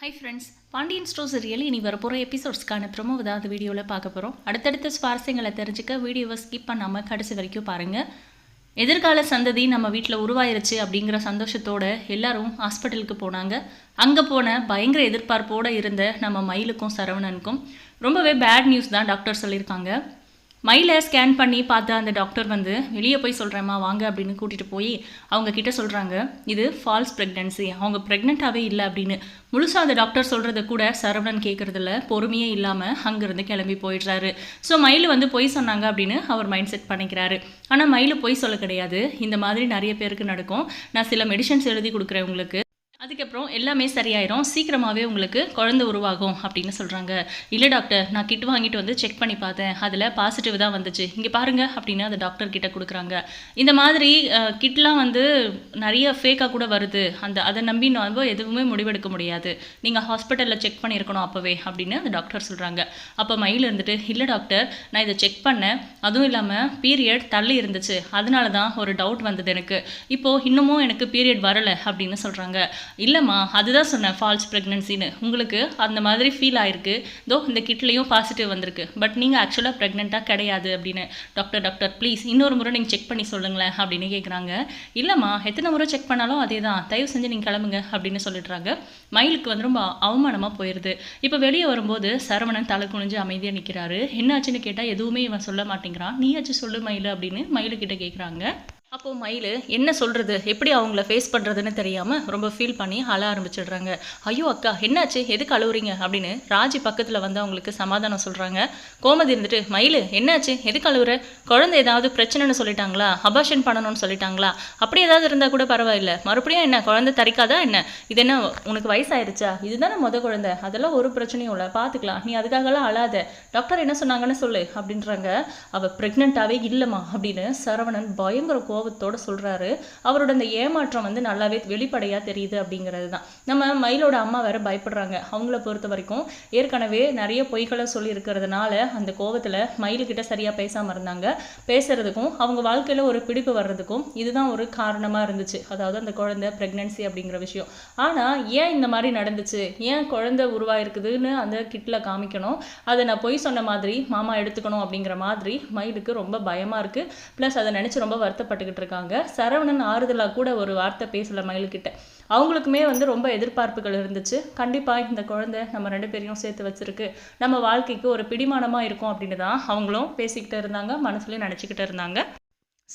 Hi friends Pandian stores really இனி வரப்போகிற எபிசோட்ஸ்க்கான promo ஏதாவது வீடியோவில் பார்க்க போகிறோம் அடுத்தடுத்த சுவாரஸ்யங்களை தெரிஞ்சுக்க வீடியோவை ஸ்கிப் பண்ணாமல் கடைசி வரைக்கும் பாருங்கள் எதிர்கால சந்ததி நம்ம வீட்டில் உருவாயிருச்சு அப்படிங்கிற சந்தோஷத்தோட எல்லாரும் ஹாஸ்பிட்டலுக்கு போனாங்க அங்கே போன பயங்கர எதிர்பார்ப்போடு இருந்த நம்ம மயிலுக்கும் சரவணனுக்கும் ரொம்பவே பேட் நியூஸ் தான் டாக்டர் சொல்லியிருக்காங்க மயிலை ஸ்கேன் பண்ணி பார்த்த அந்த டாக்டர் வந்து வெளியே போய் சொல்கிறேம்மா வாங்க அப்படின்னு கூட்டிகிட்டு போய் அவங்க கிட்ட சொல்கிறாங்க இது ஃபால்ஸ் ப்ரெக்னன்சி அவங்க ப்ரெக்னெண்ட்டாகவே இல்லை அப்படின்னு. முழுசாக அந்த டாக்டர் சொல்கிறத கூட சரவணன் கேட்குறதில்ல பொறுமையே இல்லாமல் அங்கேருந்து கிளம்பி போயிடுறாரு. ஸோ மயில் வந்து பொய் சொன்னாங்க அப்படின்னு அவர் மைண்ட் செட் பண்ணிக்கிறாரு. ஆனால் மயில் பொய் சொல்ல கிடையாது. இந்த மாதிரி நிறைய பேருக்கு நடக்கும். நான் சில மெடிசன்ஸ் எழுதி கொடுக்குறேன் உங்களுக்கு. அதுக்கப்புறம் எல்லாமே சரியாயிரும். சீக்கிரமாகவே உங்களுக்கு குழந்தை உருவாகும் அப்படின்னு சொல்கிறாங்க இல்லை டாக்டர் நான் கிட் வாங்கிட்டு வந்து செக் பண்ணி பார்த்தேன். அதில் பாசிட்டிவ் தான் வந்துச்சு. இங்கே பாருங்க அப்படின்னு அந்த டாக்டர் கிட்ட கொடுக்குறாங்க. இந்த மாதிரி கிட்லாம் வந்து நிறைய ஃபேக்காக கூட வருது. அந்த அதை நம்பி நம்ம எதுவுமே முடிவெடுக்க முடியாது. நீங்கள் ஹாஸ்பிட்டலில் செக் பண்ணியிருக்கணும் அப்போவே அப்படின்னு அந்த டாக்டர் சொல்கிறாங்க அப்போ மயில் இருந்துட்டு இல்லை டாக்டர் நான் இதை செக் பண்ணேன். அதுவும் இல்லாமல் பீரியட் தள்ளி இருந்துச்சு. அதனால தான் ஒரு டவுட் வந்தது எனக்கு. இப்போது இன்னமும் எனக்கு பீரியட் வரலை அப்படின்னு சொல்கிறாங்க இல்லைம்மா அதுதான் சொன்னேன் ஃபால்ஸ் ப்ரெக்னன்சின்னு உங்களுக்கு அந்த மாதிரி ஃபீல் ஆயிருக்கு. தோ இந்த கிட்லேயும் பாசிட்டிவ் வந்திருக்கு. பட் நீங்கள் ஆக்சுவலாக ப்ரெக்னெண்ட்டாக கிடையாது அப்படின்னு. டாக்டர் டாக்டர் ப்ளீஸ் இன்னொரு முறை நீங்கள் செக் பண்ணி சொல்லுங்களேன் அப்படின்னு கேட்குறாங்க இல்லைம்மா எத்தனை முறை செக் பண்ணாலும் அதே தான் தயவு செஞ்சு நீங்கள் கிளம்புங்க அப்படின்னு சொல்லிடுறாங்க. மயிலுக்கு வந்து ரொம்ப அவமானமாக போயிடுது இப்போ வெளியே வரும்போது சரவணன் தலை குனிஞ்சு அமைதியாக நிற்கிறாரு என்னாச்சுன்னு கேட்டால் எதுவுமே இவன் சொல்ல மாட்டேங்கிறான். நீயாச்சும் சொல்லு மயில் அப்படின்னு மயிலுக்கிட்ட கேட்குறாங்க அப்போது மயில். என்ன சொல்கிறது எப்படி அவங்கள ஃபேஸ் பண்ணுறதுன்னு தெரியாமல் ரொம்ப ஃபீல் பண்ணி அழ ஆரம்பிச்சிடுறாங்க. ஐயோ அக்கா என்னாச்சு? எதுக்கு அழுவுறீங்க? அப்படின்னு ராஜி பக்கத்தில் வந்து அவங்களுக்கு சமாதானம் சொல்கிறாங்க கோமதி இருந்துட்டு மயில் என்னாச்சு? எதுக்கு அழுவுற? குழந்தை ஏதாவது பிரச்சனைன்னு சொல்லிட்டாங்களா? அபாஷன் பண்ணணும்னு சொல்லிட்டாங்களா? அப்படி ஏதாவது இருந்தால் கூட பரவாயில்ல. மறுபடியும் என்ன? குழந்தை தரிக்காதா என்ன? இது என்ன உனக்கு வயசாயிருச்சா? இதுதானே முத குழந்தை. அதெல்லாம் ஒரு பிரச்சனையும் இல்லை. பார்த்துக்கலாம் நீ அதுக்காகலாம் அழாத. டாக்டர் என்ன சொன்னாங்கன்னு சொல்லு அப்படின்றாங்க. அவள் ப்ரெக்னெண்ட்டாகவே இல்லைம்மா அப்படின்னு சரவணன் பயங்கர கோபத்தோடு சொல்கிறாரு அவரோட அந்த ஏமாற்றம் வந்து நல்லாவே வெளிப்படையாக தெரியுது அப்படிங்கிறது தான் நம்ம மயிலோட அம்மா வேற பயப்படுறாங்க. அவங்கள பொறுத்த வரைக்கும் ஏற்கனவே நிறைய பொய்களை சொல்லி இருக்கிறதுனால அந்த கோபத்தில் மயிலுக்கிட்ட சரியாக பேசாமல் இருந்தாங்க. பேசுறதுக்கும் அவங்க வாழ்க்கையில் ஒரு பிடிப்பு வர்றதுக்கும் இதுதான் ஒரு காரணமாக இருந்துச்சு. அதாவது அந்த குழந்தை ப்ரெக்னன்சி அப்படிங்கிற விஷயம். ஆனால் ஏன் இந்த மாதிரி நடந்துச்சு? ஏன் குழந்தை உருவாயிருக்குதுன்னு அந்த கிட்டில் காமிக்கணும். அதை நான் பொய் சொன்ன மாதிரி மாமா எடுத்துக்கணும் அப்படிங்கிற மாதிரி மயிலுக்கு ரொம்ப பயமாக இருக்குது ப்ளஸ் அதை நினச்சி ரொம்ப வருத்தப்பட்டு பார்த்துக்கிட்டு இருக்காங்க. சரவணன் ஆறுதலாக கூட ஒரு வார்த்தை பேசலை மயிலுக்கிட்ட அவங்களுக்குமே வந்து ரொம்ப எதிர்பார்ப்புகள் இருந்துச்சு. கண்டிப்பாக இந்த குழந்தை நம்ம ரெண்டு பேரையும் சேர்த்து வச்சிருக்கு. நம்ம வாழ்க்கைக்கு ஒரு பிடிமானமாக இருக்கும் அப்படின்னு தான் அவங்களும் பேசிக்கிட்டு இருந்தாங்க மனசுலேயும் நினச்சிக்கிட்டு இருந்தாங்க.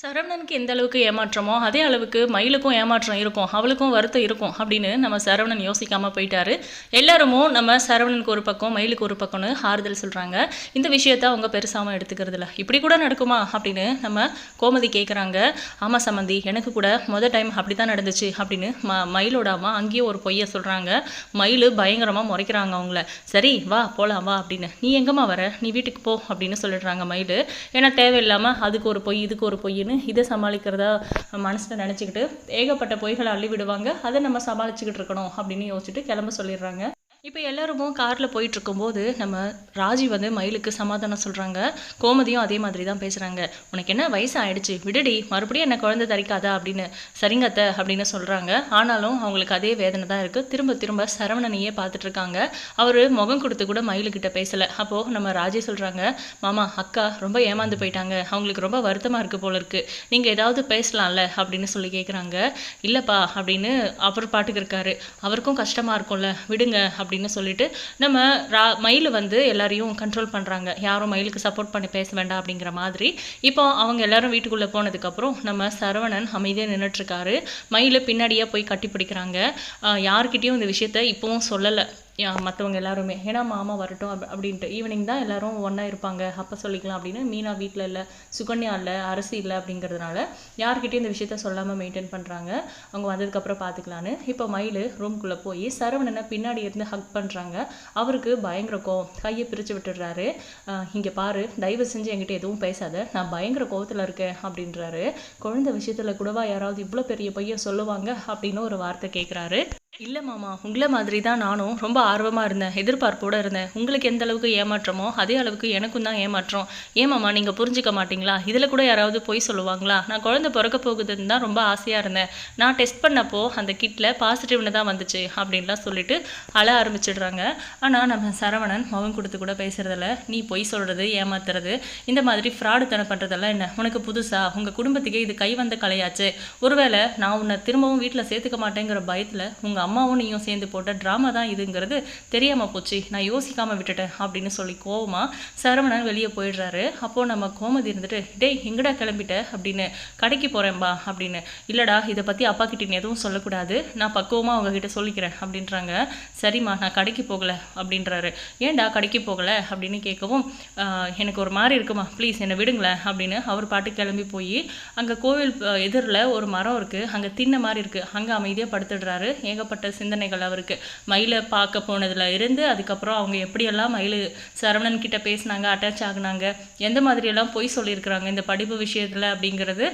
சரவணனுக்கு எந்த அளவுக்கு ஏமாற்றமோ அதே அளவுக்கு மயிலுக்கும் ஏமாற்றம் இருக்கும் அவளுக்கும் வருத்தம் இருக்கும் அப்படின்னு நம்ம சரவணன் யோசிக்காமல் போயிட்டாரு. எல்லாருமோ நம்ம சரவணனுக்கு ஒரு பக்கம் மயிலுக்கு ஒரு பக்கம்னு ஆறுதல் சொல்கிறாங்க இந்த விஷயத்த அவங்க பெருசாமல் எடுத்துக்கிறது இல்லை. இப்படி கூட நடக்குமா அப்படின்னு நம்ம கோமதி கேட்குறாங்க ஆமாம் சம்மந்தி எனக்கு கூட மொதல் டைம் அப்படி தான் நடந்துச்சு அப்படின்னு ம மயிலோட அம்மா அங்கேயும் ஒரு பொய்யை சொல்கிறாங்க மயில் பயங்கரமாக முறைக்கிறாங்க அவங்கள. சரி வா போகலாம் வா அப்படின்னு. நீ எங்கம்மா வர? நீ வீட்டுக்கு போ அப்படின்னு சொல்லிடுறாங்க மயில். ஏன்னா தேவையில்லாமல் அதுக்கு ஒரு பொய் இதுக்கு ஒரு பொய் அப்படின்னு இதை சமாளிக்கிறதா மனசில் நினச்சிக்கிட்டு ஏகப்பட்ட பொய்களை அள்ளி விடுவாங்க அதை நம்ம சமாளிச்சுக்கிட்டு இருக்கணும் அப்படின்னு யோசிச்சுட்டு கிளம்ப சொல்லிடுறாங்க. இப்போ எல்லாருமும் காரில் போயிட்டுருக்கும்போது நம்ம ராஜி வந்து மயிலுக்கு சமாதானம் சொல்கிறாங்க கோமதியும் அதே மாதிரி தான் பேசுகிறாங்க உனக்கு என்ன வயசு ஆயிடுச்சு விடுடி மறுபடியும் என்ன குழந்தை தரிக்காதா அப்படின்னு சரிங்கத்த அப்படின்னு சொல்கிறாங்க ஆனாலும் அவங்களுக்கு அதே வேதனை தான் இருக்குது திரும்ப திரும்ப சரவணனையே பார்த்துட்ருக்காங்க அவர் முகம் கொடுத்து கூட மயிலுக்கிட்ட பேசலை. அப்போது நம்ம ராஜி சொல்கிறாங்க மாமா அக்கா ரொம்ப ஏமாந்து போயிட்டாங்க. அவங்களுக்கு ரொம்ப வருத்தமாக இருக்குது போல இருக்குது நீங்கள் ஏதாவது பேசலாம்ல அப்படின்னு சொல்லி கேட்குறாங்க இல்லைப்பா அப்படின்னு அவர் பாட்டுக்கு இருக்காரு. அவருக்கும் கஷ்டமாக இருக்கும்ல. விடுங்க அப்படின்னு அப்படின்னு சொல்லிட்டு நம்ம ரா மயில் வந்து எல்லாரையும் கண்ட்ரோல் பண்ணுறாங்க யாரும் மயிலுக்கு சப்போர்ட் பண்ணி பேச வேண்டாம் அப்படிங்கிற மாதிரி. இப்போ அவங்க எல்லாரும் வீட்டுக்குள்ளே போனதுக்கப்புறம் நம்ம சரவணன் அமைதியாக நின்றுட்டுருக்காரு மயில் பின்னாடியே போய் கட்டி பிடிக்கிறாங்க. யார்கிட்டேயும் இந்த விஷயத்த இப்போவும் சொல்லலை. மற்றவங்க எல்லாருமே ஏன்னா மாமா வரட்டும் அப் அப்படின்ட்டு. ஈவினிங் தான் எல்லாரும் ஒன்றா இருப்பாங்க. அப்போ சொல்லிக்கலாம் அப்படின்னு மீனா வீட்டில் இல்லை சுகன்யா இல்லை அரசு இல்லை அப்படிங்கிறதுனால யார்கிட்டையும் இந்த விஷயத்த சொல்லாமல் மெயின்டைன் பண்ணுறாங்க அவங்க வந்ததுக்கப்புறம் பார்த்துக்கலான்னு இப்போ மயில் ரூம்குள்ளே போய் சரவணனை பின்னாடி இருந்து ஹக் பண்ணுறாங்க அவருக்கு பயங்கர கோவம். கையை பிரித்து விட்டுடுறாரு. இங்கே பாரு தயவு செஞ்சு என்கிட்ட எதுவும் பேசாத. நான் பயங்கர கோவத்தில் இருக்கேன் அப்படின்றாரு. குழந்தை விஷயத்தில் கூடவா யாராவது இவ்வளோ பெரிய பையன் சொல்லுவாங்க அப்படின்னு ஒரு வார்த்தை கேட்குறாரு இல்லை மாமா உங்களை மாதிரி தான் நானும் ரொம்ப ஆர்வமாக இருந்தேன் எதிர்பார்ப்போடு இருந்தேன். உங்களுக்கு எந்த அளவுக்கு ஏமாற்றமோ அதே அளவுக்கு எனக்கும் தான் ஏமாற்றம். ஏமாமா நீங்கள் புரிஞ்சுக்க மாட்டீங்களா? இதில் கூட யாராவது போய் சொல்லுவாங்களா? நான் குழந்தை பிறக்க போகுதுன்னு தான் ரொம்ப ஆசையாக இருந்தேன். நான் டெஸ்ட் பண்ணப்போ அந்த கிட்டில் பாசிட்டிவ்னு தான் வந்துச்சு அப்படின்லாம் சொல்லிட்டு அழ ஆரம்பிச்சிடுறாங்க. ஆனால் நம்ம சரவணன் முகம் கொடுத்து கூட பேசுகிறதில்ல நீ பொய் சொல்கிறது ஏமாத்துறது இந்த மாதிரி ஃப்ராடு தனம் பண்ணுறதெல்லாம் என்ன? உனக்கு புதுசா? உங்கள் குடும்பத்துக்கே இது கை வந்த கலையாச்சு. ஒருவேளை நான் உன்னை திரும்பவும் வீட்டில் சேர்த்துக்க மாட்டேங்கிற பயத்தில் உங்கள் அம்மாவும் நீயும் சேர்ந்து போட்ட ட்ராமா தான் இதுங்கிறது தெரியாமல் போச்சு. நான் யோசிக்காமல் விட்டுட்டேன் அப்படின்னு சொல்லி கோவமாக சரவணன் வெளியே போயிடுறாரு. அப்போது நம்ம கோமதி இருந்துட்டு டேய் எங்கடா கிளம்பிட்ட? அப்படின்னு கடைக்கு போகிறேன்பா அப்படின்னு இல்லைடா இதை பற்றி அப்பா கிட்ட நீ எதுவும் சொல்லக்கூடாது. நான் பக்குவமாக அவங்கக்கிட்ட சொல்லிக்கிறேன் அப்படின்றாங்க. சரிம்மா நான் கடைக்கு போகலை அப்படின்றாரு. ஏன்டா கடைக்கு போகலை? அப்படின்னு கேட்கவும் எனக்கு ஒரு மாதிரி இருக்குமா. ப்ளீஸ் என்னை விடுங்களேன் அப்படின்னு அவர் பாட்டு கிளம்பி போய் அங்கே கோவில் எதிரில் ஒரு மரம் இருக்குது அங்கே தின்ன மாதிரி இருக்குது அங்கே அமைதியாக படுத்துடுறாரு. ஏகப்பட்ட சிந்தனைகள் அவருக்கு. மயிலை பார்க்க போனதில் இருந்து அதுக்கப்புறம் அவங்க எப்படியெல்லாம் மயில் சரவணன் கிட்ட பேசினாங்க அட்டாச் ஆகினாங்க எந்த மாதிரியெல்லாம் பொய் சொல்லியிருக்கிறாங்க இந்த படிப்பு விஷயத்தில் அப்படிங்கிறது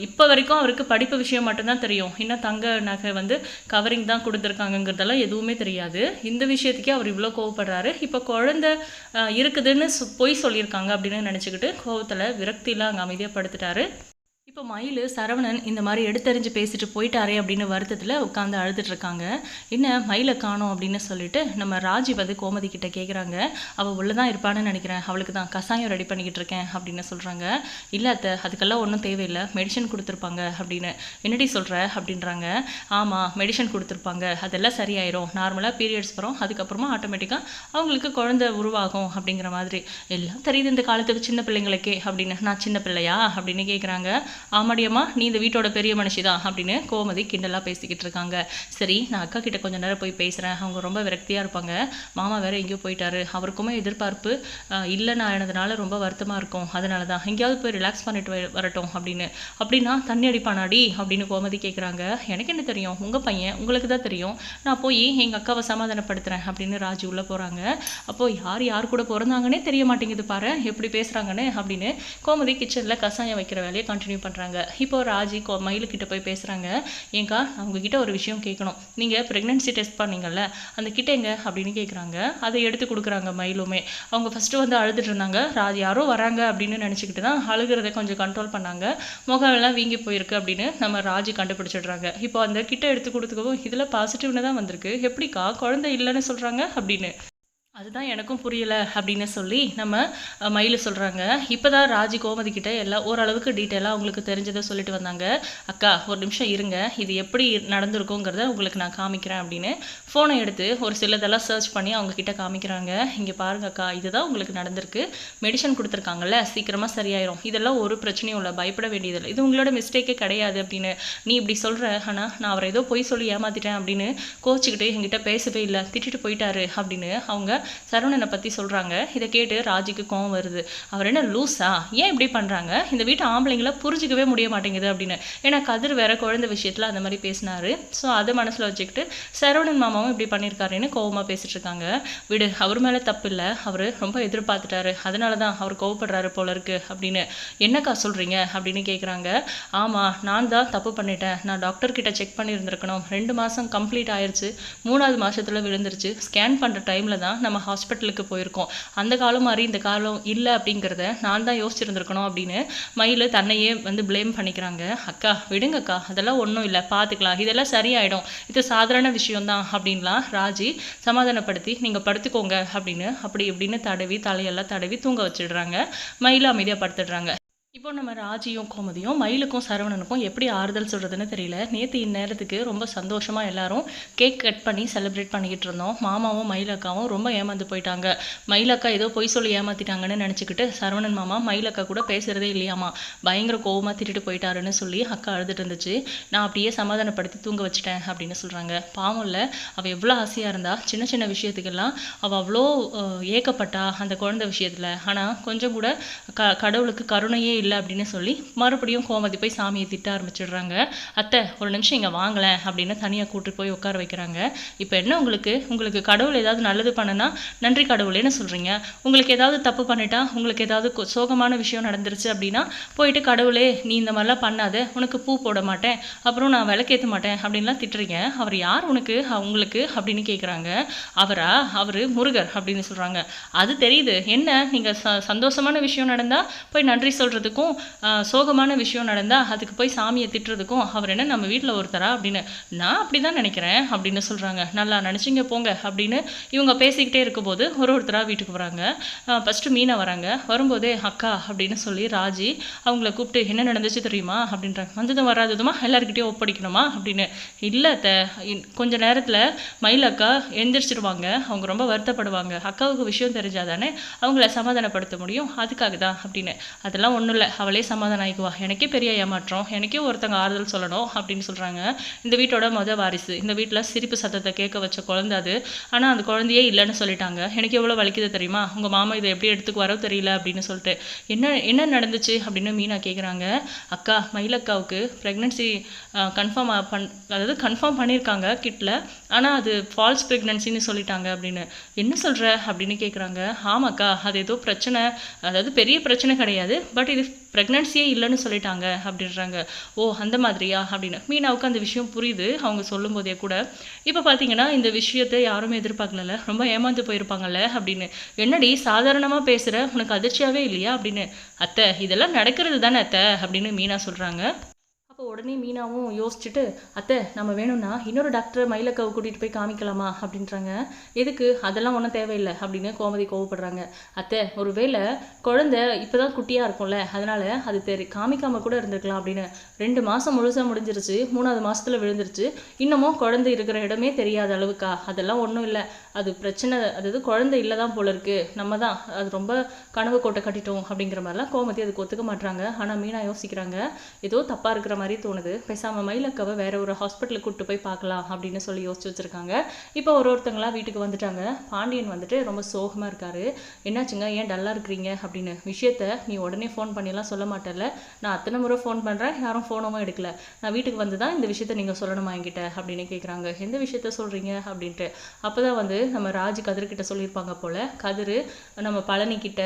இப்போ வரைக்கும் அவருக்கு படிப்பு விஷயம் மட்டும்தான் தெரியும். இன்னும் தங்க நகை வந்து கவரிங் தான் கொடுத்துருக்காங்கங்கிறதெல்லாம் எதுவுமே தெரியாது. இந்த விஷயத்துக்கே அவர் இவ்வளோ கோவப்படுறாரு. இப்போ குழந்தை இருக்குதுன்னு சொ- பொய் சொல்லியிருக்காங்க அப்படின்னு நினச்சிக்கிட்டு கோவத்தில் விரக்தியில் அங்கே அமைதியாக படுத்துட்டாரு. இப்போ மயில் சரவணன் இந்த மாதிரி எடுத்தறிஞ்சு பேசிட்டு போயிட்டாரே அப்படின்னு வருத்தத்தில் உட்காந்து அழுதுட்டு இருக்காங்க என்ன மயிலை காணோம் அப்படின்னு சொல்லிட்டு நம்ம ராஜி வந்து கோமதி கிட்ட கேட்குறாங்க அவள் உள்ளே தான் இருப்பான்னு நினைக்கிறேன். அவளுக்கு தான் கசாயம் ரெடி பண்ணிக்கிட்டு இருக்கேன் அப்படின்னு சொல்கிறாங்க இல்லை அத்தை அதுக்கெல்லாம் ஒன்றும் தேவையில்லை. மெடிசன் கொடுத்துருப்பாங்க அப்படின்னு. என்னடி சொல்கிற அப்படின்றாங்க. ஆமாம் மெடிசன் கொடுத்துருப்பாங்க. அதெல்லாம் சரியாயிரும். நார்மலாக பீரியட்ஸ் வரும். அதுக்கப்புறமா ஆட்டோமேட்டிக்காக அவங்களுக்கு குழந்தை உருவாகும் அப்படிங்கிற மாதிரி. எல்லாம் தெரியுது இந்த காலத்துக்கு சின்ன பிள்ளைங்களுக்கே அப்படின்னு. நான் சின்ன பிள்ளையா? அப்படின்னு கேட்குறாங்க ஆமாடியம்மா நீ இந்த வீட்டோட பெரிய மனுஷி தான் அப்படின்னு கோமதி கிண்டலாக பேசிக்கிட்டு இருக்காங்க. சரி நான் அக்கா கிட்ட கொஞ்ச நேரம் போய் பேசுகிறேன் அவங்க ரொம்ப விரக்தியாக இருப்பாங்க. மாமா வேற எங்கேயோ போயிட்டாரு. அவருக்குமே எதிர்பார்ப்பு ஆஹ், இல்லை நான் ஆனதுனால ரொம்ப வருத்தமாக இருக்கும். அதனால தான் எங்கேயாவது போய் ரிலாக்ஸ் பண்ணிட்டு வ- வரட்டும் அப்படின்னு. அப்படின்னா தண்ணி அடிப்பானாடி அப்படின்னு கோமதி கேட்குறாங்க எனக்கு என்ன தெரியும்? உங்கள் பையன் உங்களுக்கு தான் தெரியும். நான் போய் எங்கள் அக்காவை சமாதானப்படுத்துகிறேன் அப்படின்னு ராஜு உள்ளே போகிறாங்க அப்போது யார் யார் கூட பிறந்தாங்கன்னே தெரிய மாட்டேங்குது பாரு. எப்படி பேசுகிறாங்கன்னு அப்படின்னு கோமதி கிச்சனில் கசாயம் வைக்கிற வேலையை கண்டினியூ பண்ணுறாங்க இப்போ ராஜி கோ மயிலுக்கிட்ட போய் பேசுகிறாங்க ஏங்கா அவங்கக்கிட்ட ஒரு விஷயம் கேட்கணும் நீங்கள் ப்ரெக்னென்சி டெஸ்ட் பண்ணீங்கல்ல அந்த கிட்ட எங்க அப்படின்னு கேட்குறாங்க அதை எடுத்து கொடுக்குறாங்க மயிலுமே. அவங்க ஃபஸ்ட்டு வந்து அழுதுட்டு இருந்தாங்க. ராஜ் யாரோ வராங்க அப்படின்னு நினச்சிக்கிட்டு தான் அழுகிறத கொஞ்சம் கண்ட்ரோல் பண்ணாங்க. முகம் எல்லாம் வீங்கி போயிருக்கு அப்படின்னு நம்ம ராஜி கண்டுபிடிச்சிடுறாங்க. இப்போ அந்த கிட்ட எடுத்து கொடுத்துக்கவும் இதில் பாசிட்டிவ்னு தான் வந்திருக்கு. எப்படிக்கா குழந்தை இல்லைன்னு சொல்கிறாங்க அப்படின்னு. அதுதான் எனக்கும் புரியல அப்படின்னு சொல்லி நம்ம மயில் மயிலு சொல்கிறாங்க இப்போ தான் ராஜி கோமதி கிட்ட எல்லாம் ஓரளவுக்கு டீட்டெயிலாக அவங்களுக்கு தெரிஞ்சதை சொல்லிட்டு வந்தாங்க. அக்கா ஒரு நிமிஷம் இருங்க. இது எப்படி நடந்திருக்குங்கிறத உங்களுக்கு நான் காமிக்கிறேன் அப்படின்னு ஃபோனை எடுத்து ஒரு சிலதெல்லாம் சர்ச் பண்ணி அவங்க கிட்ட காமிக்கிறாங்க. இங்கே பாருங்க அக்கா இதுதான் உங்களுக்கு நடந்திருக்கு. மெடிசன் கொடுத்துருக்காங்கல்ல சீக்கிரமாக சரியாயிரும். இதெல்லாம் ஒரு பிரச்சனையும் இல்லை பயப்பட வேண்டியதில்லை. இது உங்களோட மிஸ்டேக்கே கிடையாது அப்படின்னு நீ இப்படி சொல்கிற ஆனால் நான் அவரை ஏதோ பொய் சொல்லி ஏமாத்திட்டேன் அப்படின்னு கோச்சிக்கிட்டு எங்கிட்ட பேசவே இல்லை திட்டிட்டு போயிட்டாரு அப்படின்னு அவங்க சரவணனை பற்றி சொல்கிறாங்க இதை கேட்டு ராஜிக்கு கோவம் வருது. அவர் என்ன லூஸா ஏன் இப்படி பண்ணுறாங்க இந்த வீட்டு ஆம்பளைங்கள புரிஞ்சிக்கவே முடிய மாட்டேங்குது அப்படின்னு. ஏன்னா கதிர் வேற குழந்தை விஷயத்தில் அந்த மாதிரி பேசினாரு. ஸோ அதை மனசில் வச்சுக்கிட்டு சரவணன் மாமாவும் இப்படி பண்ணியிருக்காருன்னு கோவமாக பேசிட்டு இருக்காங்க. விடு அவர் மேலே தப்பு இல்லை. அவர் ரொம்ப எதிர்பார்த்துட்டாரு. அதனால தான் அவர் கோவப்படுறாரு போல இருக்கு அப்படின்னு. என்னக்கா சொல்கிறீங்க அப்படின்னு கேட்குறாங்க ஆமாம் நான் தான் தப்பு பண்ணிட்டேன். நான் டாக்டர் கிட்ட செக் பண்ணியிருந்திருக்கணும். ரெண்டு மாதம் கம்ப்ளீட் ஆயிருச்சு. மூணாவது மாதத்தில் விழுந்துருச்சு. ஸ்கேன் பண்ணுற டைமில் தான் நம்ம ஹாஸ்பிட்டலுக்கு போயிருக்கோம். அந்த காலம் மாதிரி இந்த காலம் இல்லை அப்படிங்கிறத நான் தான் யோசிச்சிருந்துருக்கணும் அப்படின்னு மயில் தன்னையே வந்து ப்ளேம் பண்ணிக்கிறாங்க. அக்கா விடுங்கக்கா அதெல்லாம் ஒன்றும் இல்லை பார்த்துக்கலாம் இதெல்லாம் சரியாயிடும். இது சாதாரண விஷயம்தான் அப்படின்லாம் ராஜி சமாதானப்படுத்தி நீங்கள் படுத்துக்கோங்க அப்படின்னு அப்படி இப்படின்னு தடவி தலையெல்லாம் தடவி தூங்க வச்சிடுறாங்க. மயில் அமைதியாக படுத்துடுறாங்க. இப்போ நம்ம ராஜியும் கோமதியும் மயிலுக்கும் சரவணனுக்கும் எப்படி ஆறுதல் சொல்கிறதுன்னு தெரியல. நேற்று இந்நேரத்துக்கு ரொம்ப சந்தோஷமாக எல்லாரும் கேக் கட் பண்ணி செலிப்ரேட் பண்ணிக்கிட்டு இருந்தோம். மாமாவும் மயிலக்காவும் ரொம்ப ஏமாந்து போயிட்டாங்க. மயிலக்கா ஏதோ பொய் சொல்லி ஏமாத்திட்டாங்கன்னு நினச்சிக்கிட்டு சரவணன் மாமா மயிலக்கா கூட பேசுகிறதே இல்லையாமா. பயங்கர கோவமாக திட்டிட்டு போயிட்டாருன்னு சொல்லி அக்கா அழுதுட்டு இருந்துச்சு. நான் அப்படியே சமாதானப்படுத்தி தூங்க வச்சுட்டேன் அப்படின்னு சொல்கிறாங்க பாவம் இல்லை. அவள் எவ்வளோ ஆசையாக இருந்தா சின்ன சின்ன விஷயத்துக்கெல்லாம் அவள் அவ்வளோ ஏக்கப்பட்டா அந்த குழந்தை விஷயத்தில். ஆனால் கொஞ்சம் கூட க கடவுளுக்கு கருணையே இல்லை அப்படின்னு சொல்லி மறுபடியும் கோமதி போய் சாமியை திட்ட ஆரம்பிச்சிடுறாங்க. அத்தை ஒரு நிமிஷம் இங்கே வாங்கலை அப்படின்னு தனியாக கூட்டு போய் உட்கார வைக்கிறாங்க. இப்போ என்ன உங்களுக்கு? உங்களுக்கு கடவுள் ஏதாவது நல்லது பண்ணுனா நன்றி கடவுளேன்னு சொல்கிறீங்க உங்களுக்கு ஏதாவது தப்பு பண்ணிட்டா உங்களுக்கு ஏதாவது சோகமான விஷயம் நடந்துருச்சு அப்படின்னா போயிட்டு கடவுளே நீ இந்த மாதிரிலாம் பண்ணாத உனக்கு பூ போட மாட்டேன் அப்புறம் நான் விளக்கேற்ற மாட்டேன் அப்படின்லாம் திட்டுறீங்க. அவர் யார் உனக்கு? உங்களுக்கு அப்படின்னு கேட்குறாங்க அவரா? அவர் முருகர் அப்படின்னு சொல்கிறாங்க அது தெரியுது. என்ன? நீங்கள் ச சந்தோஷமான விஷயம் நடந்தால் போய் நன்றி பண்ணுறதுக்கும் சோகமான விஷயம் நடந்தால் அதுக்கு போய் சாமியை திட்டுறதுக்கும் அவர் என்ன நம்ம வீட்டில் ஒருத்தரா அப்படின்னு நான் அப்படி தான் நினைக்கிறேன் அப்படின்னு சொல்கிறாங்க நல்லா நினச்சிங்க போங்க அப்படின்னு இவங்க பேசிக்கிட்டே இருக்கும்போது ஒரு ஒருத்தராக வீட்டுக்கு வராங்க. ஃபஸ்ட்டு மீனா வராங்க. வரும்போதே அக்கா அப்படின்னு சொல்லி ராஜி அவங்கள கூப்பிட்டு என்ன நடந்துச்சு தெரியுமா? அப்படின்றாங்க. வந்ததும் வராததுமா? எல்லாருக்கிட்டையும் ஒப்படைக்கணுமா? அப்படின்னு. இல்லை த இன்- கொஞ்ச நேரத்தில் மயில் அக்கா எந்திரிச்சிருவாங்க. அவங்க ரொம்ப வருத்தப்படுவாங்க. அக்காவுக்கு விஷயம் தெரிஞ்சாதானே அவங்கள சமாதானப்படுத்த முடியும். அதுக்காக தான் அப்படின்னு. அதெல்லாம் ஒன்றும் இல்லை அவளே சமாதானம் ஆகிக்குவா எனக்கே பெரிய ஏமாற்றம். எனக்கே ஒருத்தங்க ஆறுதல் சொல்லணும் அப்படின்னு சொல்கிறாங்க இந்த வீட்டோட மொதல் வாரிசு. இந்த வீட்டில் சிரிப்பு சத்தத்தை கேட்க வச்ச குழந்தை அது. ஆனால் அந்த குழந்தையே இல்லைன்னு சொல்லிட்டாங்க. எனக்கு எவ்வளோ வலிக்குது தெரியுமா? உங்கள் மாமா இதை எப்படி எடுத்துக்கு வரோ தெரியல அப்படின்னு சொல்லிட்டு. என்ன என்ன நடந்துச்சு அப்படின்னு மீனா கேட்குறாங்க அக்கா மயிலக்காவுக்கு ப்ரெக்னென்சி கன்ஃபார்ம் பண் அதாவது கன்ஃபார்ம் பண்ணியிருக்காங்க கிட்டில் ஆனால் அது ஃபால்ஸ் ப்ரெக்னென்சின்னு சொல்லிட்டாங்க அப்படின்னு. என்ன சொல்கிற அப்படின்னு கேட்குறாங்க ஆமாக்கா அது ஏதோ பிரச்சனை. அதாவது பெரிய பிரச்சனை கிடையாது. பட் இது ப்ரெக்னன்சியே இல்லைன்னு சொல்லிட்டாங்க அப்படின்றாங்க. ஓ அந்த மாதிரியா? அப்படின்னு. மீனாவுக்கு அந்த விஷயம் புரியுது. அவங்க சொல்லும்போதே கூட இப்போ பார்த்தீங்கன்னா இந்த விஷயத்தை யாருமே எதிர்பார்க்கல ரொம்ப ஏமாந்து போயிருப்பாங்கல்ல? அப்படின்னு. என்னடி சாதாரணமாக பேசுகிற உனக்கு அதிர்ச்சியாகவே இல்லையா? அப்படின்னு. அத்தை இதெல்லாம் நடக்கிறது தானே அத்தை? அப்படின்னு மீனா சொல்கிறாங்க அப்போ உடனே மீனாவும் யோசிச்சுட்டு அத்தை நம்ம வேணும்னா இன்னொரு டாக்டரை மயிலக்காவை கூட்டிகிட்டு போய் காமிக்கலாமா? அப்படின்றாங்க. எதுக்கு? அதெல்லாம் ஒன்றும் தேவையில்லை அப்படின்னு கோமதி கோவப்படுறாங்க. அத்தை ஒரு வேளை குழந்தை இப்போ தான் குட்டியாக இருக்கும்ல அதனால அது தெரி காமிக்காமல் கூட இருந்திருக்கலாம் அப்படின்னு. ரெண்டு மாதம் முழுசாக முடிஞ்சிருச்சு மூணாவது மாதத்தில் விழுந்துருச்சு. இன்னமும் குழந்தை இருக்கிற இடமே தெரியாத அளவுக்கா? அதெல்லாம் ஒன்றும் இல்லை. அது பிரச்சனை அதாவது குழந்தை இல்லை தான் போல இருக்குது நம்ம தான் அது ரொம்ப கனவு கோட்டை கட்டிட்டோம் அப்படிங்கிற மாதிரிலாம் கோமதி அதுக்கு ஒத்துக்க மாட்றாங்க. ஆனால் மீனா யோசிக்கிறாங்க ஏதோ தப்பாக இருக்கிற மாதிரி தோணுது. பேசாமல் மயிலக்காவை வேற ஒரு ஹாஸ்பிட்டலுக்கு கூப்பிட்டு போய் பார்க்கலாம் அப்படின்னு சொல்லி யோசிச்சு வச்சுருக்காங்க. இப்போ ஒரு ஒருத்தங்களா வீட்டுக்கு வந்துட்டாங்க. பாண்டியன் வந்துட்டு ரொம்ப சோகமாக இருக்காரு. என்னாச்சுங்க? ஏன் டல்லாக இருக்கிறீங்க? அப்படின்னு. விஷயத்த நீ உடனே ஃபோன் பண்ணிலாம் சொல்ல மாட்டேல நான் அத்தனை முறை ஃபோன் பண்ணுறேன் யாரும் ஃபோனும் எடுக்கல. நான் வீட்டுக்கு வந்து தான் இந்த விஷயத்த நீங்கள் சொல்லணுமா என்கிட்ட? அப்படின்னு கேட்குறாங்க எந்த விஷயத்த சொல்கிறீங்க அப்படின்ட்டு. அப்போ தான் வந்து நம்ம ராஜ் கதிர்கிட்ட சொல்லியிருப்பாங்க போல். கதிர் நம்ம பழனிக்கிட்ட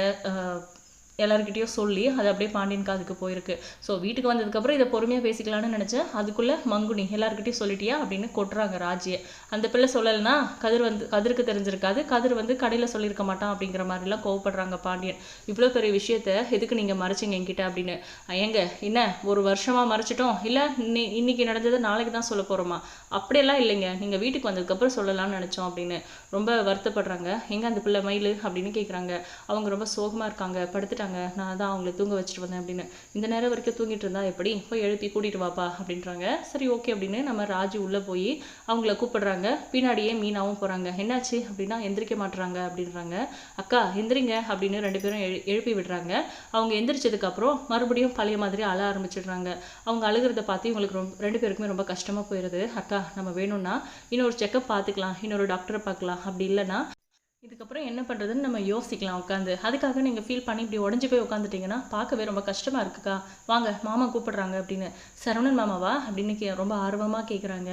அஹ், சொல்லி அது அப்படியே பாண்டியன் காதுக்கு போயிருக்கு. ஸோ வீட்டுக்கு வந்ததுக்கப்புறம் இதை பொறுமையாக பேசிக்கலாம்னு நினச்சேன். அதுக்குள்ளே மங்குனி எல்லாருக்கிட்டையும் சொல்லிட்டியா அப்படின்னு கொட்டுறாங்க ராஜியை அந்த பிள்ளை சொல்லலைன்னா கதிர் வந்து கதிருக்கு தெரிஞ்சிருக்காது. கதிர் வந்து கடையில் சொல்லியிருக்க மாட்டான் அப்படிங்கிற மாதிரிலாம் கோவப்படுறாங்க பாண்டியன். இவ்வளோ பெரிய விஷயத்த எதுக்கு நீங்கள் மறைச்சிங்க என்கிட்ட அப்படின்னு. ஏங்க என்ன ஒரு வருஷமாக மறைச்சிட்டோம். இல்லை இன்னி இன்னைக்கு நடந்ததை நாளைக்கு தான் சொல்ல போகிறோமா அப்படியெல்லாம் இல்லைங்க. நீங்கள் வீட்டுக்கு வந்ததுக்கப்புறம் சொல்லலாம்னு நினச்சோம் அப்படின்னு. ரொம்ப வருத்தப்படுறாங்க. எங்கே அந்த பிள்ளை மயில் அப்படின்னு கேட்குறாங்க அவங்க ரொம்ப சோகமாக இருக்காங்க. படுத்துட்டாங்க நான் தான் அவங்கள தூங்க வச்சுட்டு வந்தேன் அப்படின்னு. இந்த நேரம் வரைக்கும் தூங்கிட்டு இருந்தா எப்படி? போய் எழுப்பி கூட்டிட்டு வாப்பா அப்படின்றாங்க. சரி ஓகே அப்படின்னு நம்ம ராஜு உள்ளே போய் அவங்கள கூப்பிடுறாங்க. பின்னாடியே மீனாவும் போகிறாங்க என்னாச்சு அப்படின்னா எந்திரிக்க மாட்டுறாங்க அப்படின்றாங்க. அக்கா எந்திரிங்க அப்படின்னு ரெண்டு பேரும் எழு எழுப்பி விடுறாங்க. அவங்க எந்திரிச்சதுக்கு அப்புறம் மறுபடியும் பழைய மாதிரி அழ ஆரம்பிச்சிடுறாங்க. அவங்க அழுகிறத பார்த்து இவங்களுக்கு ரொம்ப ரெண்டு பேருக்குமே ரொம்ப கஷ்டமாக போயிடுது அக்கா நம்ம வேணும்னா இன்னொரு செக்கப் பார்த்துக்கலாம். இன்னொரு டாக்டரை பார்க்கலாம். அப்படி இல்லைன்னா இதுக்கப்புறம் என்ன பண்ணுறதுன்னு நம்ம யோசிக்கலாம் உட்காந்து அதுக்காக நீங்கள் ஃபீல் பண்ணி இப்படி உடஞ்சி போய் உட்காந்துட்டிங்கன்னா பார்க்கவே ரொம்ப கஷ்டமாக இருக்குக்கா. வாங்க மாமா கூப்பிட்றாங்க அப்படின்னு. சரவணன் மாமாவா அப்படின்னு கே ரொம்ப ஆர்வமாக கேட்குறாங்க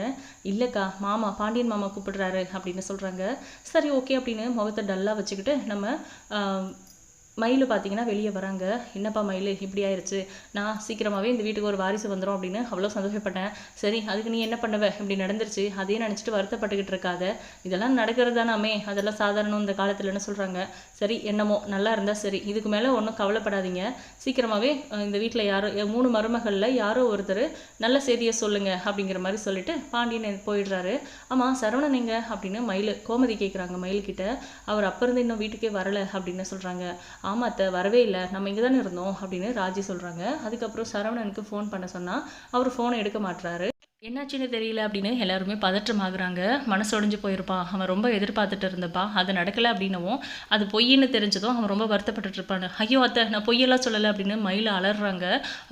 இல்லைக்கா மாமா பாண்டியன் மாமா கூப்பிடுறாரு அப்படின்னு சொல்கிறாங்க சரி ஓகே அப்படின்னு முகத்தை டல்லாக வச்சுக்கிட்டு நம்ம மயில் பார்த்தீங்கன்னா வெளியே வராங்க. என்னப்பா மயில் இப்படி ஆயிடுச்சு நான் சீக்கிரமாகவே இந்த வீட்டுக்கு ஒரு வாரிசு வந்துடும் அப்படின்னு அவ்வளோ சந்தோஷப்பட்டேன். சரி அதுக்கு நீ என்ன பண்ணுவ? இப்படி நடந்துருச்சு. அதையே நினச்சிட்டு வருத்தப்பட்டுக்கிட்டு இருக்காத. இதெல்லாம் நடக்கிறது தானாமே அதெல்லாம் சாதாரணம் இந்த காலத்துலன்னு சொல்கிறாங்க சரி என்னமோ நல்லா இருந்தால் சரி. இதுக்கு மேலே ஒன்றும் கவலைப்படாதீங்க. சீக்கிரமாகவே இந்த வீட்டில் யாரோ மூணு மருமகளில் யாரோ ஒருத்தர் நல்ல செய்தியை சொல்லுங்கள் அப்படிங்கிற மாதிரி சொல்லிட்டு பாண்டியன் போயிடுறாரு. ஆமாம் சரவணன் எங்க? அப்படின்னு மயில் கோமதி கேட்குறாங்க மயில்கிட்ட. அவர் அப்போ இருந்து இன்னும் வீட்டுக்கே வரல அப்படின்னு சொல்கிறாங்க ஆமாம் அத்தை வரவே இல்லை. நம்ம இங்கே தானே இருந்தோம் அப்படின்னு ராஜி சொல்கிறாங்க அதுக்கப்புறம் சரவணனுக்கு ஃபோன் பண்ண சொன்னால் அவர் ஃபோனை எடுக்க மாட்டுறாரு என்னாச்சுன்னு தெரியல அப்படின்னு எல்லாருமே பதற்றமாகறாங்க. மனசு உடைஞ்சு போயிருப்பான் அவன் ரொம்ப எதிர்பார்த்துட்டு இருந்தப்பா. அது நடக்கலை அப்படின்னவும் அது பொய்ன்னு தெரிஞ்சதும் அவன் ரொம்ப வருத்தப்பட்டுட்டு இருப்பான். ஐயோ அத்தை நான் பொய்யெல்லாம் சொல்லலை அப்படின்னு மயில அலறாங்க.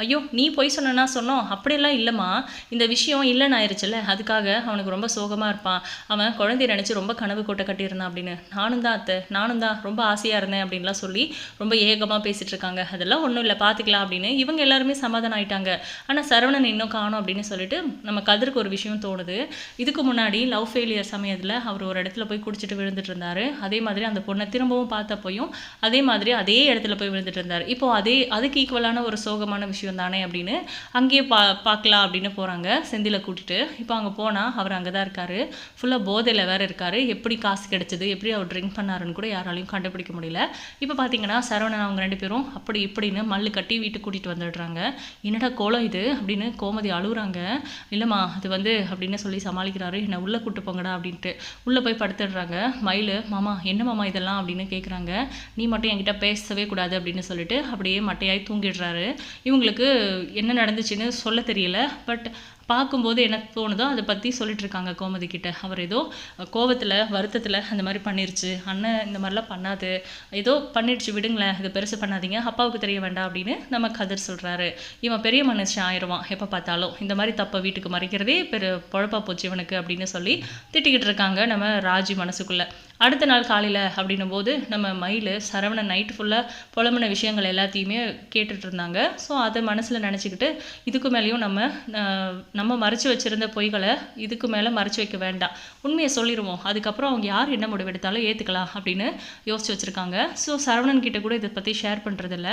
ஐயோ நீ பொய் சொன்னா சொன்னோம். அப்படியெல்லாம் இல்லைம்மா. இந்த விஷயம் இல்லைன்னு ஆயிடுச்சுல்ல அதுக்காக அவனுக்கு ரொம்ப சோகமாக இருப்பான் அவன் குழந்தைய நினச்சி ரொம்ப கனவு கோட்டை கட்டியிருந்தான் அப்படின்னு. நானும் தான் அத்தை. நானும் தான். ரொம்ப ஆசையாக இருந்தேன் அப்படின்லாம் சொல்லி ரொம்ப ஏகமாக பேசிட்டு இருக்காங்க. அதெல்லாம் ஒன்றும் இல்லை. பார்த்துக்கலாம் அப்படின்னு இவங்க எல்லாருமே சமாதானம் ஆயிட்டாங்க. ஆனால் சரவணன் இன்னும் காணோம் அப்படின்னு சொல்லிட்டு நம்ம கதிருக்கு ஒரு விஷயம் தோணுது. இதுக்கு முன்னாடி லவ் ஃபெயிலியர் சமயத்தில் அவர் ஒரு இடத்துல போய் குடிச்சிட்டு விழுந்துட்டு இருந்தாரு. அதே மாதிரி அந்த பொண்ணை திரும்பவும் பார்த்தப்பையும் அதே மாதிரி அதே இடத்துல போய் விழுந்துட்டு இருந்தார். இப்போ அதே அதுக்கு ஈக்குவலான ஒரு சோகமான விஷயம் தானே அப்படின்னு அங்கேயே பா பார்க்கலாம் அப்படின்னு போகிறாங்க செந்தில கூட்டிட்டு. இப்போ அங்கே போனால் அவர் அங்கே தான் இருக்காரு ஃபுல்லாக போதையில் வேறு இருக்கார். எப்படி காசு கிடச்சிது? எப்படி அவர் ட்ரிங்க் பண்ணாருன்னு கூட யாராலையும் கண்டுபிடிக்க முடியல. இப்போ பார்த்தீங்கன்னா சரவணன் அவங்க ரெண்டு பேரும் அப்படி இப்படின்னு மல்லு கட்டி வீட்டுக்கு கூட்டிகிட்டு வந்துடுறாங்க. என்னடா கோலம் இது? அப்படின்னு கோமதி அழுகுறாங்க இல்லைம்மா அது வந்து அப்படின்னு சொல்லி சமாளிக்கிறாரு. என்னை உள்ளே கூட்டு போங்கடா அப்படின்ட்டு. உள்ளே போய் படுத்துடுறாங்க. மயில் மாமா என்ன மாமா இதெல்லாம்? அப்படின்னு கேட்குறாங்க நீ மட்டும் என்கிட்ட பேசவே கூடாது அப்படின்னு சொல்லிட்டு அப்படியே மட்டையாய் தூங்கிடுறாரு. இவங்களுக்கு என்ன நடந்துச்சுன்னு சொல்ல தெரியல. பட் பார்க்கும்போது என்ன தோணுதோ அதை பற்றி சொல்லிட்டு இருக்காங்க கோமதி கிட்ட. அவர் ஏதோ கோவத்தில் வருத்தத்தில் அந்த மாதிரி பண்ணிருச்சு. அண்ணன் இந்த மாதிரிலாம் பண்ணாது. ஏதோ பண்ணிடுச்சு விடுங்களேன். இதை பெருசு பண்ணாதீங்க. அப்பாவுக்கு தெரிய வேண்டாம் அப்படின்னு நம்ம கதிர் சொல்கிறாரு இவன் பெரிய மனுஷன் ஆயிடுவான் எப்போ பார்த்தாலும். இந்த மாதிரி தப்பை வீட்டுக்கு மறைக்கிறதே பெரு பொழப்பா போச்சு இவனுக்கு அப்படின்னு சொல்லி திட்டிக்கிட்டு இருக்காங்க நம்ம ராஜி மனசுக்குள்ளே. அடுத்த நாள் காலையில் அப்படின்னும் போது நம்ம மயில் சரவணன் நைட் ஃபுல்லாக புலம்புன விஷயங்கள் எல்லாத்தையுமே கேட்டுட்டு இருந்தாங்க ஸோ அதை மனசில் நினச்சிக்கிட்டு இதுக்கு மேலேயும் நம்ம நம்ம மறைச்சு வச்சிருந்த பொய்களை இதுக்கு மேலே மறைச்சு வைக்க வேண்டாம். உண்மையை சொல்லிடுவோம் அதுக்கப்புறம் அவங்க யார் என்ன முடிவெடுத்தாலும் ஏற்றுக்கலாம் அப்படின்னு யோசிச்சு வச்சுருக்காங்க. ஸோ சரவணன் கிட்ட கூட இதை பற்றி ஷேர் பண்ணுறதில்ல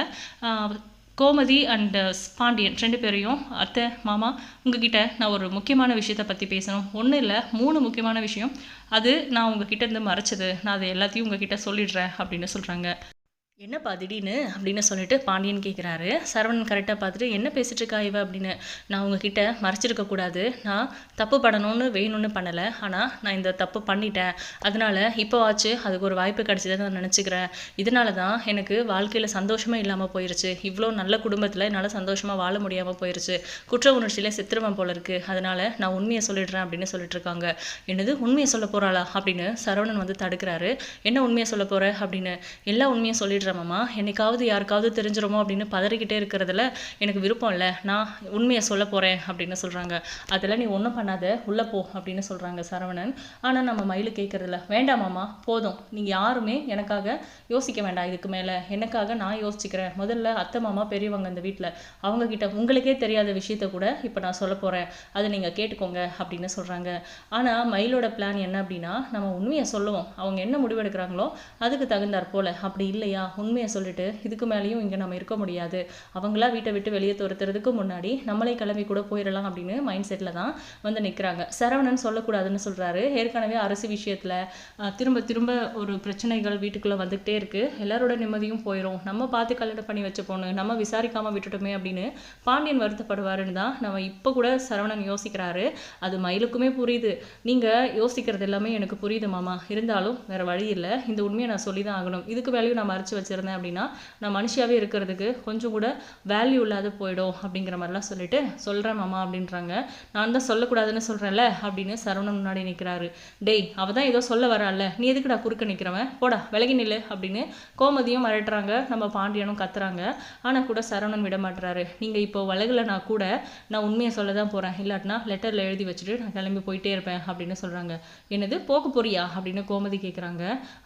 கோமதி அண்டு uh, பாண்டியன் ரெண்டு பேரையும் அத்தை மாமா உங்ககிட்ட நான் ஒரு முக்கியமான விஷயத்தை பற்றி பேசணும். ஒன்றும் இல்லை மூணு முக்கியமான விஷயம். அது நான் உங்ககிட்ட இருந்து மறைச்சது. நான் அதை எல்லாத்தையும் உங்ககிட்ட சொல்லிடுறேன் அப்படின்னு சொல்கிறாங்க என்னப்பா திடீர்னு அப்படின்னு சொல்லிட்டு பாண்டியன் கேட்குறாரு சரவணன் கரெக்டாக பார்த்துட்டு என்ன பேசிட்டு இருக்கா இவ? அப்படின்னு. நான் உங்ககிட்ட மறைச்சிருக்க கூடாது. நான் தப்பு பண்ணணும்னு வேணும்னு பண்ணலை. ஆனால் நான் இந்த தப்பு பண்ணிட்டேன். அதனால இப்போவாச்சு அதுக்கு ஒரு வாய்ப்பு கிடைச்சதை நான் நினச்சிக்கிறேன். இதனால தான் எனக்கு வாழ்க்கையில் சந்தோஷமே இல்லாமல் போயிருச்சு. இவ்வளோ நல்ல குடும்பத்தில் என்னால் சந்தோஷமாக வாழ முடியாமல் போயிருச்சு. குற்ற உணர்ச்சியில் சித்திரமம் போல இருக்குது அதனால் நான் உண்மையை சொல்லிடுறேன் அப்படின்னு சொல்லிட்டு இருக்காங்க. என்னது? உண்மையை சொல்ல போகிறாளா அப்படின்னு சரவணன் வந்து தடுக்கிறாரு. என்ன உண்மையை சொல்ல போகிற அப்படின்னு. எல்லா உண்மையும் சொல்லிடுறேன். மாமா. என்னைக்காவது யாருக்காவது தெரிஞ்சிருமோ அப்படின்னு பதறிக்கிட்டே இருக்கிறதுல எனக்கு விருப்பம் இல்லை. நான் உண்மையை சொல்ல போகிறேன் அப்படின்னு சொல்கிறாங்க அதெல்லாம் நீ ஒன்றும் பண்ணாத. உள்ளே போ அப்படின்னு சொல்கிறாங்க சரவணன். ஆனால் நம்ம மயில் கேட்குறதில்ல வேண்டாமாம்மா போதும். நீங்கள் யாருமே எனக்காக யோசிக்க வேண்டாம் இதுக்கு மேலே. எனக்காக நான் யோசிச்சுக்கிறேன். முதல்ல அத்தை மாமா பெரியவங்க இந்த வீட்டில் அவங்கக்கிட்ட உங்களுக்கே தெரியாத விஷயத்த கூட இப்போ நான் சொல்ல போகிறேன் அதை நீங்கள் கேட்டுக்கோங்க அப்படின்னு சொல்கிறாங்க ஆனால் மயிலோட பிளான் என்ன அப்படின்னா நம்ம உண்மையை சொல்லுவோம். அவங்க என்ன முடிவெடுக்கிறாங்களோ அதுக்கு தகுந்தாற் போல். அப்படி இல்லையா? உண்மையை சொல்லிட்டு இதுக்கு மேலேயும் இங்கே நம்ம இருக்க முடியாது. அவங்களா வீட்டை விட்டு வெளியே துரத்துறதுக்கு முன்னாடி நம்மளே கிளம்பி கூட போயிடலாம் அப்படின்னு மைண்ட் செட்டில் தான் வந்து நிற்கிறாங்க சரவணன் சொல்லக்கூடாதுன்னு சொல்கிறாரு ஏற்கனவே அரசு விஷயத்தில் திரும்ப திரும்ப ஒரு பிரச்சனைகள் வீட்டுக்குள்ளே வந்துகிட்டே இருக்குது எல்லாரோட நிம்மதியும் போயிடும் நம்ம பார்த்து கல்யாணம் பண்ணி வச்ச பொண்ணு நம்ம விசாரிக்காமல் விட்டுட்டோமே அப்படின்னு பாண்டியன் வருத்தப்படுவாருன்னு தான் நம்ம இப்போ கூட சரவணன் யோசிக்கிறாரு. அது மயிலுக்குமே புரியுது. நீங்கள் யோசிக்கிறது எல்லாமே எனக்கு புரியுது மாமா. இருந்தாலும் வேறு வழி இல்லை. இந்த உண்மையை நான் சொல்லி தான் ஆகணும். இதுக்கு வேலையும் நான் மறைச்சு வச்சுருந்தேன் அப்படின்னா நான் மனுஷியாவே இருக்கிறதுக்கு கொஞ்சம் கூட வேல்யூ இல்லாத போயிடும் அப்படிங்கிற மாதிரிலாம் சொல்லிட்டு சொல்கிறேன் மாமா அப்படின்றாங்க. நான் தான் சொல்லக்கூடாதுன்னு சொல்கிறேன்ல அப்படின்னு சரவணன் முன்னாடி நிற்கிறாரு டேய் அவ தான் ஏதோ சொல்ல வராள்ல. நீ எதுக்குடா குறுக்க நிற்கிறவன் போடா விலகி நில்லு அப்படின்னு கோமதியும் மிரட்டுறாங்க. நம்ம பாண்டியனும் கத்துறாங்க. ஆனால் கூட சரவணன் விட மாட்டுறாரு நீங்கள் இப்போ விலகலைனா கூட நான் உண்மையை சொல்ல தான் போகிறேன் இல்லாட்டினா லெட்டரில் எழுதி வச்சுட்டு நான் கிளம்பி போயிட்டே இருப்பேன் அப்படின்னு சொல்கிறாங்க என்னது? போக போறியா? அப்படின்னு கோமதி கேட்குறாங்க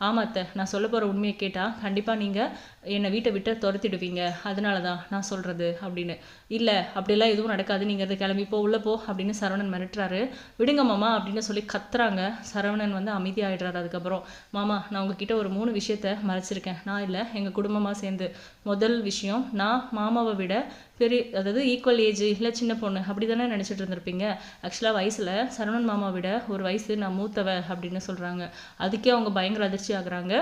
ஆமாத்த நான் சொல்ல போகிற உண்மையை கேட்டால் கண்டிப்பாக நீ நீங்கள் என்னை வீட்டை விட்டு துரத்திடுவீங்க. அதனால தான் நான் சொல்கிறது அப்படின்னு. இல்லை அப்படிலாம் எதுவும் நடக்காது. நீங்கள் அதை கிளம்பி போ உள்ள போ அப்படின்னு சரவணன் மிரட்டுறாரு. விடுங்க மாமா அப்படின்னு சொல்லி கத்துறாங்க. சரவணன் வந்து அமைதியாயிடுறாரு அதுக்கப்புறம். மாமா நான் உங்ககிட்ட ஒரு மூணு விஷயத்த மறைச்சிருக்கேன். நான் இல்லை எங்கள் குடும்பமாக சேர்ந்து. முதல் விஷயம் நான் மாமாவை விட பெரிய அதாவது ஈக்குவல் ஏஜ் இல்லை சின்ன பொண்ணு. அப்படி தானே நினச்சிட்டு இருந்திருப்பீங்க. ஆக்சுவலாக வயசில் சரவணன் மாமாவை விட ஒரு வயசு நான் மூத்தவ அப்படின்னு சொல்கிறாங்க அதுக்கே அவங்க பயங்கர அதிர்ச்சி ஆகுறாங்க.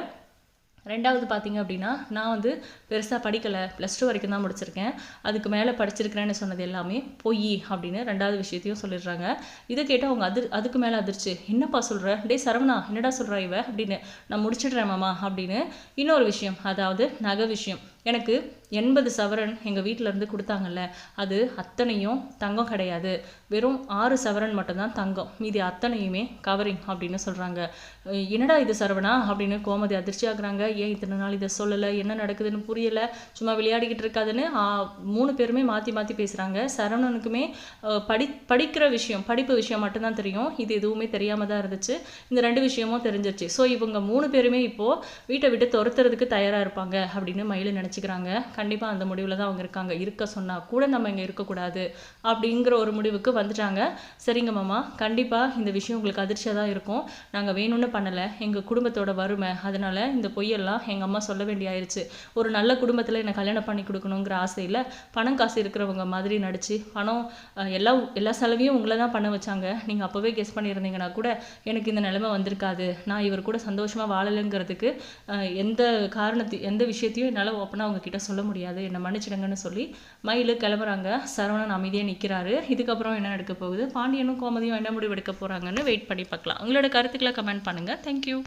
ரெண்டாவது பார்த்தீங்க அப்படின்னா நான் வந்து பெருசாக படிக்கலை. ப்ளஸ் டூ வரைக்கும் தான் முடிச்சிருக்கேன். அதுக்கு மேலே படிச்சிருக்கிறேன்னு சொன்னது எல்லாமே பொய் அப்படின்னு ரெண்டாவது விஷயத்தையும் சொல்லிடுறாங்க. இதை கேட்டு அவங்க அதிர் அதுக்கு மேலே அதிர்ச்சி. என்னப்பா சொல்கிற டே சரவணா என்னடா சொல்கிறா இவ? அப்படின்னு நான் முடிச்சிடுறேன் மாமா அப்படின்னு இன்னொரு விஷயம் அதாவது நகை விஷயம். எனக்கு எண்பது சவரன் எங்கள் வீட்டில் இருந்து கொடுத்தாங்கல்ல அது அத்தனையும் தங்கம் கிடையாது. வெறும் ஆறு சவரன் மட்டும்தான் தங்கம். மீதி அத்தனையுமே கவரிங் அப்படின்னு சொல்கிறாங்க என்னடா இது சரவணா அப்படின்னு கோமதி அதிர்ச்சி ஆகுறாங்க. ஏன் இத்தனை நாள் இதை சொல்லலை? என்ன நடக்குதுன்னு புரியலை. சும்மா விளையாடிக்கிட்டு இருக்காதுன்னு மூணு பேருமே மாற்றி மாற்றி பேசுகிறாங்க சரவணனுக்குமே படி படிக்கிற விஷயம் படிப்பு விஷயம் மட்டும்தான் தெரியும். இது எதுவுமே தெரியாமல் தான் இருந்துச்சு. இந்த ரெண்டு விஷயமும் தெரிஞ்சிருச்சு. ஸோ இவங்க மூணு பேருமே இப்போது வீட்டை விட்டு துரத்துறதுக்கு தயாராக இருப்பாங்க அப்படின்னு மயிலு நினச்சிக்கிறாங்க. கண்டிப்பாக அந்த முடிவில் தான் அவங்க இருக்காங்க. இருக்க சொன்னால் கூட நம்ம இங்கே இருக்கக்கூடாது அப்படிங்கிற ஒரு முடிவுக்கு வந்துட்டாங்க. சரிங்க மாமா. கண்டிப்பாக இந்த விஷயம் உங்களுக்கு அதிர்ச்சியாக தான் இருக்கும். நாங்கள் வேணும்னு பண்ணலை. எங்கள் குடும்பத்தோட வறுமை. அதனால் இந்த பொய்யெல்லாம் எங்கள் அம்மா சொல்ல வேண்டியாயிருச்சு. ஒரு நல்ல குடும்பத்தில் என்னை கல்யாணம் பண்ணி கொடுக்கணுங்கிற ஆசையில் பணம் காசு இருக்கிறவங்க மாதிரி நடிச்சு பணம் எல்லா எல்லா செலவையும் உங்களை தான் பண்ண வச்சாங்க. நீங்கள் அப்போவே கெஸ் பண்ணியிருந்தீங்கன்னா கூட எனக்கு இந்த நிலைமை வந்திருக்காது. நான் இவர் கூட சந்தோஷமாக வாழலைங்கிறதுக்கு எந்த காரணத்தை எந்த விஷயத்தையும் என்னால் ஓப்பனாக அவங்க அவங்கக்கிட்ட சொல்ல முடியாது. என்னை மன்னிச்சிடுங்கன்னு சொல்லி மயில் கிளம்புறாங்க. சரவணன் அமைதியாக நிற்கிறாரு இதுக்கப்புறம் என்ன நடக்க போகுது? பாண்டியனும் கோமதியும் என்ன முடிவு எடுக்க போகிறாங்கன்னு வெயிட் பண்ணி பார்க்கலாம். உங்களோட கருத்துக்களை கமெண்ட் பண்ணுங்கள் தேங்க்யூ